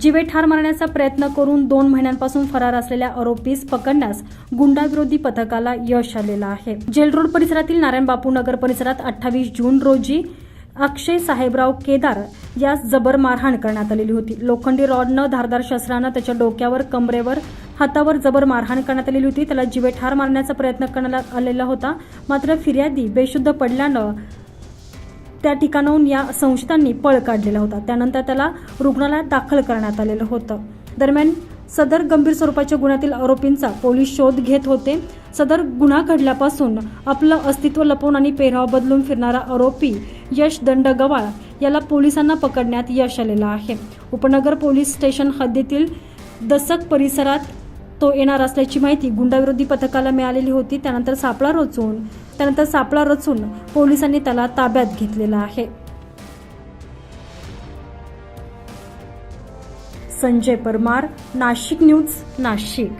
जीवे ठार मारण्याचा प्रयत्न करून दोन महिन्यांपासून फरार असलेल्या आरोपीस पकडण्यास गुंडाविरोधी पथकाला यश आलेलं आहे. जेल रोड परिसरातील नारायण बापू नगर परिसरात अठ्ठावीस जून रोजी अक्षय साहेबराव केदार यास जबर मारहाण करण्यात आलेली होती. लोखंडी रॉडनं धारदार शस्त्रानं त्याच्या डोक्यावर कमरेवर हातावर जबर मारहाण करण्यात आलेली होती. त्याला जीवे ठार मारण्याचा प्रयत्न करण्यात आलेला होता. मात्र फिर्यादी बेशुद्ध पडल्यानं त्या ठिकाणाहून या संशयितांनी पळ काढलेला होता. त्यानंतर त्याला रुग्णालयात दाखल करण्यात आलेलं होतं. दरम्यान सदर गंभीर स्वरूपाच्या गुन्ह्यातील आरोपींचा पोलीस शोध घेत होते. सदर गुन्हा घडल्यापासून आपलं अस्तित्व लपवून आणि पेहराव बदलून फिरणारा आरोपी यश दंड गवाळ याला पोलिसांना पकडण्यात यश आलेलं आहे. उपनगर पोलीस स्टेशन हद्दीतील दसक परिसरात तो येणार असल्याची माहिती गुंडाविरोधी पथकाला मिळालेली होती. त्यानंतर सापळा रचून त्यानंतर सापळा रचून पोलिसांनी त्याला ताब्यात घेतलेला आहे. संजय परमार नाशिक न्यूज नाशिक.